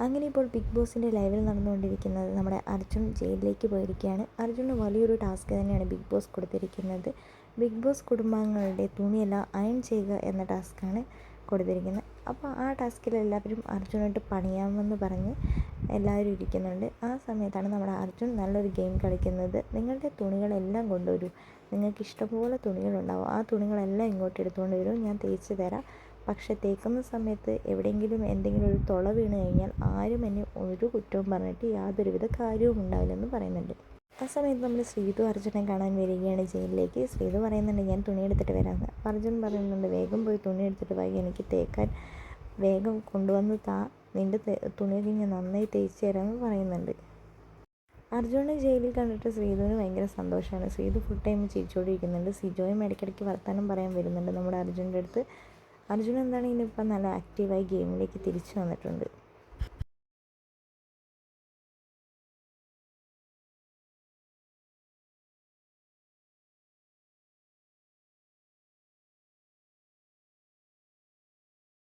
അങ്ങനെ ഇപ്പോൾ ബിഗ് ബോസിന്റെ ലൈവിൽ നടന്നുകൊണ്ടിരിക്കുന്നത് നമ്മുടെ അർജുൻ ജയിലിലേക്ക് പോയിരിക്കുകയാണ്. അർജുന് വലിയൊരു ടാസ്ക് തന്നെയാണ് ബിഗ് ബോസ് കൊടുത്തിരിക്കുന്നത്. ബിഗ് ബോസ് കുടുംബാംഗങ്ങളുടെ തുണിയെല്ലാം അയൺ ചെയ്യുക എന്ന ടാസ്ക്കാണ് കൊടുത്തിരിക്കുന്നത്. അപ്പോൾ ആ ടാസ്കിൽ എല്ലാവരും അർജുനായിട്ട് പണിയാമെന്ന് പറഞ്ഞ് എല്ലാവരും ഇരിക്കുന്നുണ്ട്. ആ സമയത്താണ് നമ്മുടെ അർജുൻ നല്ലൊരു ഗെയിം കളിക്കുന്നത്. നിങ്ങളുടെ തുണികളെല്ലാം കൊണ്ടുവരൂ. നിങ്ങൾക്ക് ഇഷ്ടംപോലെ തുണികളുണ്ടാവും. ആ തുണികളെല്ലാം ഇങ്ങോട്ട് എടുത്തുകൊണ്ട് വരും. ഞാൻ തേച്ച് തരാം. പക്ഷെ തേക്കുന്ന സമയത്ത് എവിടെയെങ്കിലും എന്തെങ്കിലും ഒരു തുള വീണ് കഴിഞ്ഞാൽ ആരും എന്നെ ഒരു കുറ്റവും പറഞ്ഞിട്ട് യാതൊരുവിധ കാര്യവും ഉണ്ടാവില്ലെന്ന് പറയുന്നുണ്ട്. ആ സമയത്ത് നമ്മൾ ശ്രീതു അർജുനെ കാണാൻ വരികയാണ് ജയിലിലേക്ക്. ശ്രീതു പറയുന്നുണ്ട് ഞാൻ തുണി എടുത്തിട്ട് വരാമെന്ന്. അർജുൻ പറയുന്നുണ്ട് വേഗം പോയി തുണി എടുത്തിട്ട് വൈകി എനിക്ക് തേക്കാൻ വേഗം കൊണ്ടുവന്ന് താ. നിന്റെ തുണിയൊക്കെ ഞാൻ നന്നായി തേച്ച് തരാമെന്ന് പറയുന്നുണ്ട്. അർജുനെ ജയിലിൽ കണ്ടിട്ട് ശ്രീധുവിന് ഭയങ്കര സന്തോഷമാണ്. ശ്രീധു ഫുൾ ടൈം ചിരിച്ചുകൊണ്ടിരിക്കുന്നുണ്ട് സിജോയും ഇടയ്ക്കിടയ്ക്ക് വർത്തമാനം പറയാൻ വരുന്നുണ്ട് നമ്മുടെ അർജുന്റെ അടുത്ത്. അർജുൻ എന്താണ് ഇനിയിപ്പോൾ നല്ല ആക്റ്റീവായി ഗെയിമിലേക്ക് തിരിച്ചു വന്നിട്ടുണ്ട്?